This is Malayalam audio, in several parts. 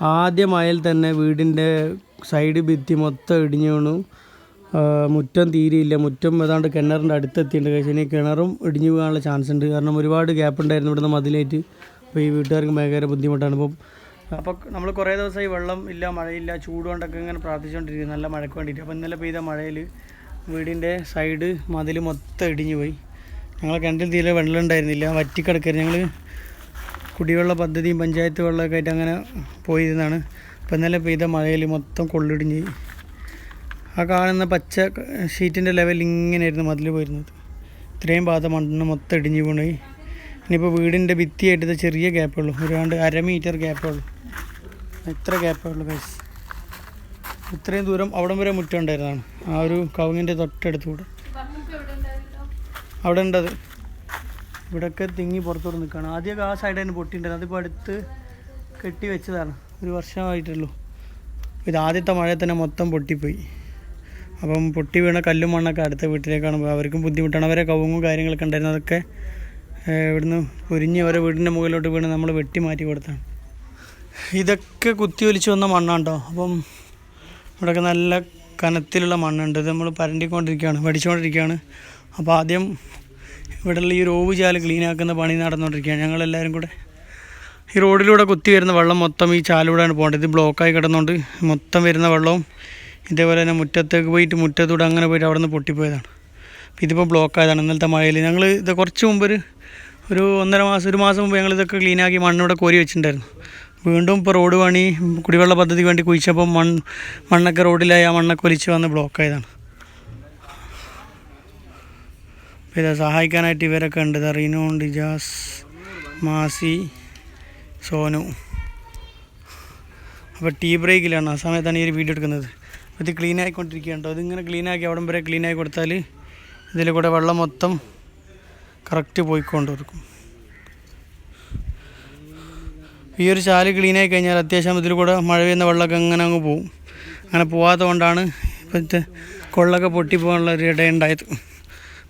ആദ്യ മഴയിൽ തന്നെ വീടിന്റെ സൈഡ് ഭിത്തി മൊത്തം ഇടിഞ്ഞു വീണു. മുറ്റം തീരെയില്ല. മുറ്റം ഏതാണ്ട് കിണറിന്റെ അടുത്തെത്തിയിട്ടുണ്ട്. കഴിച്ച് ഇനി കിണറും ഇടിഞ്ഞു പോകാനുള്ള ചാൻസ് ഉണ്ട്. കാരണം ഒരുപാട് ഗ്യാപ്പ് ഉണ്ടായിരുന്നു ഇവിടുന്ന് മതിലേറ്റ്. അപ്പോൾ ഈ വീട്ടുകാർക്ക് ഭയങ്കര ബുദ്ധിമുട്ടാണ്. ഇപ്പം അപ്പോൾ നമ്മൾ കുറേ ദിവസമായി വെള്ളം ഇല്ല മഴയില്ല ചൂട് കൊണ്ടൊക്കെ ഇങ്ങനെ പ്രാർത്ഥിച്ചുകൊണ്ടിരിക്കും നല്ല മഴയ്ക്ക് വേണ്ടിയിട്ട്. അപ്പോൾ ഇന്നലെ പെയ്ത മഴയിൽ വീടിന്റെ സൈഡ് മതിൽ മൊത്തം ഇടിഞ്ഞു പോയി. ഞങ്ങൾ കിണറ്റിൽ തീരെ വെള്ളം ഉണ്ടായിരുന്നില്ല. വറ്റിക്കിടക്കരുത്. ഞങ്ങൾ കുടിവെള്ള പദ്ധതിയും പഞ്ചായത്ത് വെള്ളമൊക്കെ ആയിട്ട് അങ്ങനെ പോയിരുന്നതാണ് ഇപ്പം ഇന്നലെ പെയ്ത മഴയിൽ മൊത്തം കൊള്ളിടിഞ്ഞ്. ആ കാണുന്ന പച്ച ഷീറ്റിന്റെ ലെവൽ ഇങ്ങനെയായിരുന്നു മതിൽ പോയിരുന്നത്. ഇത്രയും ഭാഗത്ത് മണ്ണ് മൊത്തം ഇടിഞ്ഞു പോണേ ഇനിയിപ്പോൾ വീടിന്റെ ഭിത്തിയായിട്ട് ചെറിയ ഗ്യാപ്പേ ഉള്ളൂ. ഒരുപാട് അര മീറ്റർ ഗ്യാപ്പേ ഉള്ളൂ. ഇത്ര ഗ്യാപ്പേ ഉള്ളൂ ഗൈസ് ഇത്രയും ദൂരം അവിടം വരെ മുറ്റം ഉണ്ടായിരുന്നതാണ്. ആ ഒരു കവുങ്ങിന്റെ തൊട്ടടുത്തുകൂടെ അവിടെ ഉണ്ടത്? ഇവിടെയൊക്കെ തിങ്ങി പുറത്തോട്ട് നിൽക്കുകയാണ്. ആദ്യമൊക്കെ ആ സൈഡ് തന്നെ പൊട്ടിയിട്ടുണ്ടായിരുന്നു. അതിപ്പോൾ അടുത്ത് കെട്ടി വെച്ചതാണ്. ഒരു വർഷമായിട്ടുള്ളൂ. ഇത് ആദ്യത്തെ മഴയിൽ തന്നെ മൊത്തം പൊട്ടിപ്പോയി. അപ്പം പൊട്ടി വീണ കല്ലും മണ്ണൊക്കെ അടുത്ത വീട്ടിലേക്കാണ് പോയത് അവർക്കും ബുദ്ധിമുട്ടാണ്. അവരെ കവുങ്ങും കാര്യങ്ങളൊക്കെ ഉണ്ടായിരുന്നു. അതൊക്കെ ഇവിടുന്ന് പൊരിഞ്ഞ് അവരെ വീടിന്റെ മുകളിലോട്ട് വീണ് നമ്മൾ വെട്ടി മാറ്റി കൊടുത്താണ്. ഇതൊക്കെ കുത്തി ഒലിച്ച് വന്ന മണ്ണാണ്ടോ അപ്പം ഇവിടെയൊക്കെ നല്ല കനത്തിലുള്ള മണ്ണുണ്ട്. ഇത് നമ്മൾ പരണ്ടിക്കൊണ്ടിരിക്കുകയാണ് പഠിച്ചുകൊണ്ടിരിക്കുകയാണ് അപ്പോൾ ആദ്യം ഇവിടെയുള്ള ഈ റോവ് ചാൽ ക്ലീൻ ആക്കുന്ന പണി നടന്നുകൊണ്ടിരിക്കുകയാണ്. ഞങ്ങളെല്ലാവരും കൂടെ ഈ റോഡിലൂടെ കുത്തി വരുന്ന വെള്ളം മൊത്തം ഈ ചാലൂടെയാണ് പോകേണ്ടത്. ഇത് ബ്ലോക്കായി കിടന്നുകൊണ്ട് മൊത്തം വരുന്ന വെള്ളവും ഇതേപോലെ തന്നെ മുറ്റത്തേക്ക് പോയിട്ട് മുറ്റത്തൂടെ അങ്ങനെ പോയിട്ട് അവിടെ നിന്ന് പൊട്ടിപ്പോയതാണ് ഇതിപ്പോൾ ബ്ലോക്കായതാണ് ഇന്നലത്തെ മഴയിൽ. ഞങ്ങൾ ഇത് കുറച്ച് മുമ്പ് ഒരു ഒരു ഒന്നര മാസം ഒരു മാസം മുമ്പ് ഞങ്ങൾ ഇതൊക്കെ ക്ലീനാക്കി മണ്ണിവിടെ കോരി വെച്ചിട്ടുണ്ടായിരുന്നു. വീണ്ടും ഇപ്പോൾ റോഡ് പണി കുടിവെള്ള പദ്ധതിക്ക് വേണ്ടി കുഴിച്ചപ്പോൾ മണ്ണ് മണ്ണൊക്കെ റോഡിലായി ആ മണ്ണൊക്കെ ഒലിച്ച് വന്ന് ബ്ലോക്ക് ഇത് സഹായിക്കാനായിട്ട് ഇവരൊക്കെ ഉണ്ട്. ഇതാ ഡിജാസ് മാസി സോനു. അപ്പോൾ ടീ ബ്രേക്കിലാണ്. ആ സമയത്താണ് ഈ ഒരു വീഡിയോ എടുക്കുന്നത്. അപ്പോൾ ഇത് ക്ലീൻ ആയിക്കൊണ്ടിരിക്കുകയുണ്ടോ ഇതിങ്ങനെ ക്ലീൻ ആക്കി അവിടം വരെ ക്ലീൻ ആയി കൊടുത്താൽ ഇതിൽ കൂടെ വെള്ളം മൊത്തം കറക്റ്റ് പോയിക്കൊണ്ടിരിക്കും. ഈ ഒരു ചാൽ ക്ലീൻ ആയി കഴിഞ്ഞാൽ അത്യാവശ്യം ഇതിൽ കൂടെ മഴ പെയ്യുന്ന വെള്ളമൊക്കെ അങ്ങനെ അങ്ങ് പോവും. അങ്ങനെ പോവാത്തത് കൊണ്ടാണ് ഇപ്പോഴത്തെ കൊള്ളൊക്കെ പൊട്ടിപ്പോകാനുള്ള ഒരു ഇടയുണ്ടായത്.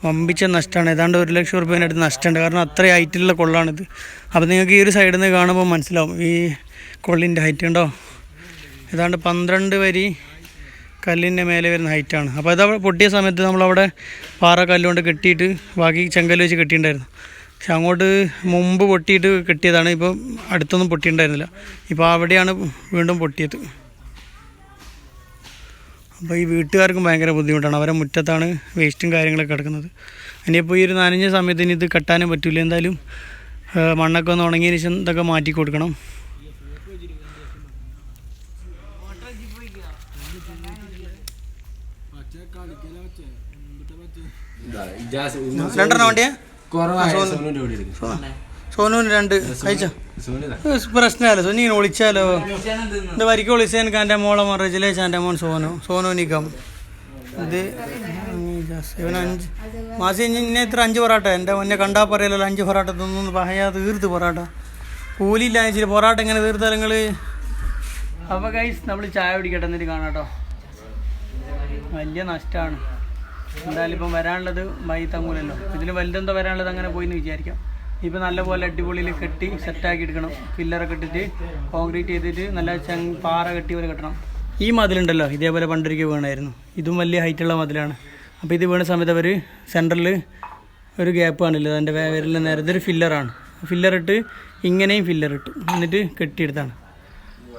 വമ്പിച്ച നഷ്ടമാണ്. ഏതാണ്ട് ഒരു ലക്ഷം റുപ്യേന്റെ അടുത്ത് നഷ്ടമുണ്ട്. കാരണം അത്ര ഹൈറ്റിലുള്ള കൊള്ളാണിത്. അപ്പോൾ നിങ്ങൾക്ക് ഈ ഒരു സൈഡിൽ നിന്ന് കാണുമ്പോൾ മനസ്സിലാവും. ഈ കൊള്ളിന്റെ ഹൈറ്റ് ഉണ്ടോ ഏതാണ്ട് പന്ത്രണ്ട് വരി കല്ലിന്റെ മേലെ വരുന്ന ഹൈറ്റാണ്. അപ്പോൾ അത് പൊട്ടിയ സമയത്ത് നമ്മളവിടെ പാറ കല്ലുകൊണ്ട് കെട്ടിയിട്ട് ബാക്കി ചെങ്കൽ വെച്ച് കെട്ടിയിട്ടുണ്ടായിരുന്നു. പക്ഷെ അങ്ങോട്ട് മുമ്പ് പൊട്ടിയിട്ട് കെട്ടിയതാണ്. ഇപ്പോൾ അടുത്തൊന്നും പൊട്ടിയിട്ടുണ്ടായിരുന്നില്ല. ഇപ്പോൾ അവിടെയാണ് വീണ്ടും പൊട്ടിയത്. അപ്പോൾ ഈ വീട്ടുകാർക്കും ഭയങ്കര ബുദ്ധിമുട്ടാണ്. അവരെ മുറ്റത്താണ് വേസ്റ്റും കാര്യങ്ങളൊക്കെ കിടക്കുന്നത്. ഇനിയിപ്പോൾ ഈ ഒരു നനഞ്ഞ സമയത്ത് ഇനി ഇത് കെട്ടാനും പറ്റില്ല എന്തായാലും മണ്ണൊക്കെ ഒന്ന് ഉണങ്ങിയതിന് ശേഷം ഇതൊക്കെ മാറ്റി കൊടുക്കണം. രണ്ടെണ്ണം വണ്ടിയാ സോനുവിന് രണ്ട്. കഴിച്ചോ? ഏ, പ്രശ്നമല്ല. സോനി ഇങ്ങനെ വിളിച്ചാലോ? ഇത് വരിക്ക് വിളിച്ചാൽ എനിക്ക് എന്റെ മോളെ മറിച്ചില്ലേ എന്റെ മോൻ സോനു. സോനു നിക്കാം ഇത് അഞ്ച്. മാസി ഇനി ഇന്നെ ഇത്ര അഞ്ച് പൊറാട്ട? എന്റെ മുന്നേ കണ്ടാൽ പറയലല്ലോ അഞ്ച് പൊറാട്ട തിന്നു പറയാ തീർത്ത് പൊറാട്ട. കൂലിയില്ല ഇച്ചിരി പൊറാട്ട എങ്ങനെ തീർത്താൽ നിങ്ങൾ അപ്പോൾ കൈസ് നമ്മൾ ചായ പിടിക്കട്ടെ എന്നിട്ട് കാണാം കേട്ടോ. വലിയ നഷ്ടമാണ് എന്തായാലും ഇപ്പം വരാനുള്ളത് മൈ തങ്ങൂലല്ലോ ഇതിൽ വലുതെന്തോ വരാനുള്ളത് അങ്ങനെ പോയി എന്ന് വിചാരിക്കാം. ഇപ്പം നല്ലപോലെ അടിപൊളിയിൽ കെട്ടി സെറ്റാക്കി എടുക്കണം. പില്ലറൊക്കെ ഇട്ടിട്ട് കോൺക്രീറ്റ് ചെയ്തിട്ട് നല്ല ചങ് പാറ കെട്ടി പോലെ കെട്ടണം. ഈ മതിലുണ്ടല്ലോ ഇതേപോലെ പണ്ടൊരിക്കൽ വീണായിരുന്നു. ഇതും വലിയ ഹൈറ്റുള്ള മതിലാണ്. അപ്പോൾ ഇത് വീണ സമയത്ത് അവർ സെന്ററിൽ ഒരു ഗ്യാപ്പ് കാണില്ല അതിന്റെ വിരലിൽ നേരെ ഇതൊരു ഫില്ലറാണ് ഫില്ലറിട്ട് ഇങ്ങനെയും ഫില്ലറിട്ട് എന്നിട്ട് കെട്ടിയെടുത്താണ്.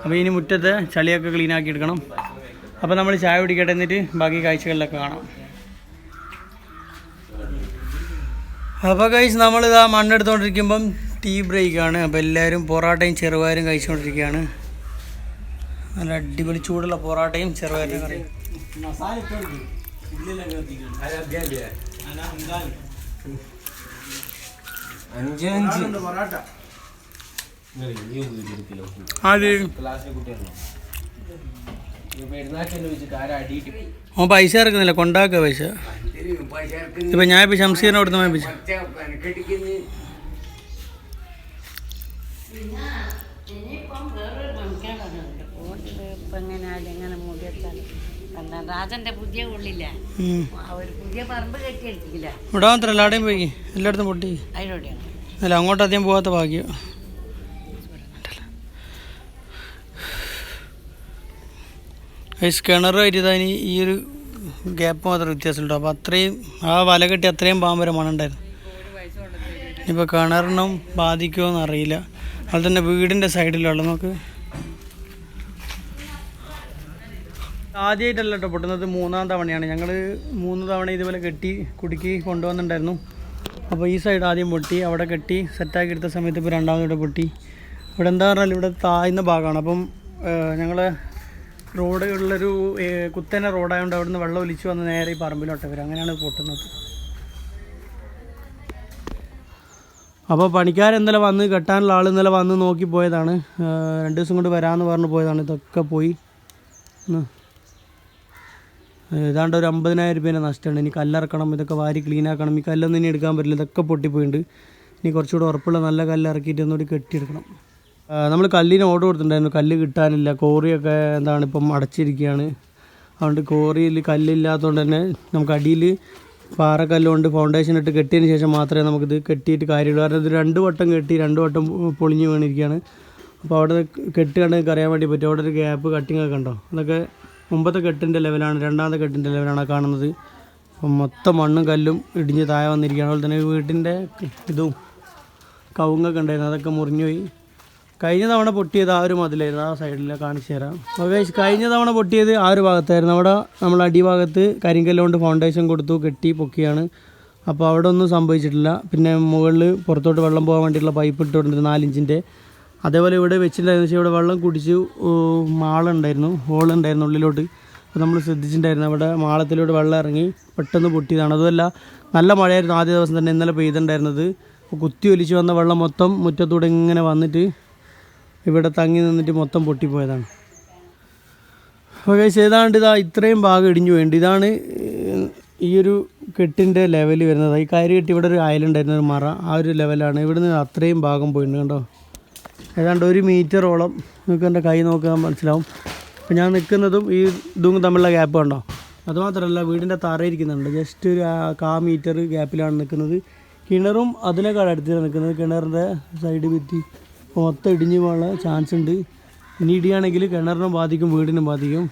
അപ്പോൾ ഇനി മുറ്റത്തെ ചളിയൊക്കെ ക്ലീനാക്കി എടുക്കണം. അപ്പോൾ നമ്മൾ ചായ കുടിക്കട്ടെ എന്നിട്ട് ബാക്കി കാഴ്ചകളിലൊക്കെ കാണാം. അപ്പോൾ കഴിച്ച് നമ്മളിതാ മണ്ണെടുത്തുകൊണ്ടിരിക്കുമ്പം ടീ ബ്രേക്കാണ് അപ്പോൾ എല്ലാവരും പൊറാട്ടയും ചെറുപയറും കഴിച്ചുകൊണ്ടിരിക്കുകയാണ് നല്ല അടിപൊളി ചൂടുള്ള പൊറാട്ടയും ചെറുപയറും ഓൻ പൈസ ഇറക്കുന്നില്ല കൊണ്ടാക്ക പൈസ. ഇപ്പം ഞാൻ ഇപ്പൊ പുതിയ പറമ്പ് കെട്ടിയെടുത്തില്ല ഇവിടെ മാത്രമല്ല അവിടെയും പോയി. എല്ലായിടത്തും പൊട്ടി. അല്ല അങ്ങോട്ട് അധികം പോകാത്ത ഭാഗ്യം. കിണറുമായിട്ട് ഇതാ ഈ ഒരു ഗ്യാപ്പ് മാത്രം വ്യത്യാസമുണ്ടോ. അപ്പോൾ അത്രയും ആ വല കെട്ടി അത്രയും പാമ്പ് വരെ മണമുണ്ടായിരുന്നു ഇനിയിപ്പോൾ കിണറിനും ബാധിക്കുമോ എന്നറിയില്ല അതുപോലെ തന്നെ വീടിന്റെ സൈഡിലുള്ള നമുക്ക് ആദ്യമായിട്ടല്ല കേട്ടോ പൊട്ടുന്നത്. മൂന്നാം തവണയാണ്. ഞങ്ങൾ മൂന്ന് തവണ ഇതുപോലെ കെട്ടി കുടുക്കി കൊണ്ടുവന്നിട്ടുണ്ടായിരുന്നു. അപ്പോൾ ഈ സൈഡ് ആദ്യം പൊട്ടി അവിടെ കെട്ടി സെറ്റാക്കി എടുത്ത സമയത്ത് ഇപ്പോൾ രണ്ടാമത് പൊട്ടി. ഇവിടെ എന്താ പറഞ്ഞാൽ ഇവിടെ താഴ്ന്ന ഭാഗമാണ്. അപ്പം ഞങ്ങൾ റോഡുകളിലൊരു ഉള്ളൊരു കുത്തനെ റോഡായതുകൊണ്ട് അവിടെ നിന്ന് വെള്ളം ഒലിച്ച് വന്ന് നേരെ ഈ പറമ്പിലോട്ട് വരും. അങ്ങനെയാണ് പൊട്ടുന്നത്. അപ്പോൾ പണിക്കാർ ഇന്നലെ വന്ന് കെട്ടാനുള്ള ആൾ ഇന്നലെ വന്ന് നോക്കി പോയതാണ്. രണ്ട് ദിവസം കൊണ്ട് വരാമെന്ന് പറഞ്ഞ് പോയതാണ്. ഇതൊക്കെ പോയി. ഏതാണ്ട് ഒരു അമ്പതിനായിരം രൂപേന്റെ നഷ്ടമാണ്. ഇനി കല്ലിറക്കണം ഇതൊക്കെ വാരി ക്ലീൻ ആക്കണം ഈ കല്ലൊന്നും ഇനി എടുക്കാൻ പറ്റില്ല. ഇതൊക്കെ പൊട്ടിപ്പോയിട്ടുണ്ട് ഇനി കുറച്ചുകൂടെ ഉറപ്പുള്ള നല്ല കല്ലിറക്കിയിട്ട് ഒന്നുകൂടി കെട്ടിയെടുക്കണം. നമ്മൾ കല്ലിന് ഓർഡർ കൊടുത്തിട്ടുണ്ടായിരുന്നു. കല്ല് കിട്ടാനില്ല. കോറിയൊക്കെ എന്താണ് ഇപ്പം അടച്ചിരിക്കുകയാണ്. അതുകൊണ്ട് കോറിയിൽ കല്ലില്ലാത്തതുകൊണ്ട് തന്നെ നമുക്ക് അടിയിൽ പാറക്കല്ലുകൊണ്ട് ഫൗണ്ടേഷൻ ഇട്ട് കെട്ടിയതിന് ശേഷം മാത്രമേ നമുക്കിത് കെട്ടിയിട്ട് കാര്യമുള്ളൂ. കാരണം ഇത് രണ്ട് വട്ടം കെട്ടി രണ്ട് വട്ടം പൊളിഞ്ഞ് വീണിരിക്കുകയാണ്. അപ്പോൾ അവിടെ കെട്ട് കണ്ട് അറിയാൻ വേണ്ടി പറ്റും. അവിടെ ഒരു ഗ്യാപ്പ് കട്ടിങ് ഒക്കെ ഉണ്ടോ അതൊക്കെ മുമ്പത്തെ കെട്ടിന്റെ ലെവലാണ് രണ്ടാമത്തെ കെട്ടിന്റെ ലെവലാണ് കാണുന്നത്. അപ്പം മൊത്തം മണ്ണും കല്ലും ഇടിഞ്ഞ് താഴെ വന്നിരിക്കുകയാണ്. അതുപോലെ തന്നെ വീട്ടിന്റെ ഇതും കവുങ്ങൊക്കെ ഉണ്ടായിരുന്നു. അതൊക്കെ മുറിഞ്ഞു പോയി. കഴിഞ്ഞ തവണ പൊട്ടിയത് ആ ഒരു മതിലായിരുന്നു. ആ സൈഡിൽ കാണിച്ചു തരാം. guys, കഴിഞ്ഞ തവണ പൊട്ടിയത് ആ ഒരു ഭാഗത്തായിരുന്നു. അവിടെ നമ്മൾ അടിഭാഗത്ത് കരിങ്കല്ലുകൊണ്ട് ഫൗണ്ടേഷൻ കൊടുത്തു കെട്ടി പൊക്കിയാണ്. അപ്പോൾ അവിടെ ഒന്നും സംഭവിച്ചിട്ടില്ല. പിന്നെ മുകളിൽ പുറത്തോട്ട് വെള്ളം പോകാൻ വേണ്ടിയിട്ടുള്ള പൈപ്പ് ഇട്ടുകൊണ്ടിരുന്നു നാലിഞ്ചിന്റെ അതേപോലെ ഇവിടെ വെച്ചിട്ടുണ്ടായിരുന്നു. പക്ഷേ ഇവിടെ വെള്ളം കുടിച്ച് മാളുണ്ടായിരുന്നു. ഹോളുണ്ടായിരുന്നു ഉള്ളിലോട്ട്. അപ്പോൾ നമ്മൾ ശ്രദ്ധിച്ചിട്ടുണ്ടായിരുന്നു. അവിടെ മാളത്തിലൂടെ വെള്ളം ഇറങ്ങി പെട്ടെന്ന് പൊട്ടിയതാണ്. അതുമല്ല നല്ല മഴയായിരുന്നു ആദ്യ ദിവസം തന്നെ. ഇന്നലെ പെയ്തിട്ടുണ്ടായിരുന്നത്. കുത്തി ഒലിച്ച് വന്ന വെള്ളം മൊത്തം മുറ്റത്തൂടെ ഇങ്ങനെ വന്നിട്ട് ഇവിടെ തങ്ങി നിന്നിട്ട് മൊത്തം പൊട്ടിപ്പോയതാണ്. guys, ഏതാണ്ട് ഇതാ ഇത്രയും ഭാഗം ഇടിഞ്ഞു വേണ്ടി ഇതാണ് ഈ ഒരു കെട്ടിന്റെ ലെവൽ വരുന്നത്. ഈ കയറി കെട്ടി ഇവിടെ ഒരു അയലുണ്ടായിരുന്ന ഒരു മറ. ആ ഒരു ലെവലാണ് ഇവിടുന്ന് അത്രയും ഭാഗം പോയിട്ടുണ്ട് കണ്ടോ? ഏതാണ്ട് ഒരു മീറ്ററോളം. നിങ്ങൾക്ക് എന്റെ കൈ നോക്കാൻ മനസ്സിലാവും. അപ്പം ഞാൻ നിൽക്കുന്നതും ഈ ഇതും തമ്മിലുള്ള ഗ്യാപ്പ് കണ്ടോ? അതുമാത്രമല്ല വീടിന്റെ തറ ഇരിക്കുന്നുണ്ട്. ജസ്റ്റ് ഒരു കാ മീറ്റർ ഗ്യാപ്പിലാണ് നിൽക്കുന്നത്. കിണറും അതിനേക്കാൾ അടുത്താണ് നിൽക്കുന്നത്. കിണറിന്റെ സൈഡ് ഭിത്തി. മൊത്തം ഇടിഞ്ഞു പോകാനുള്ള ചാൻസ് ഉണ്ട്. ഇനി ഇടിയാണെങ്കിൽ കിണറിനും ബാധിക്കും വീടിനും ബാധിക്കും.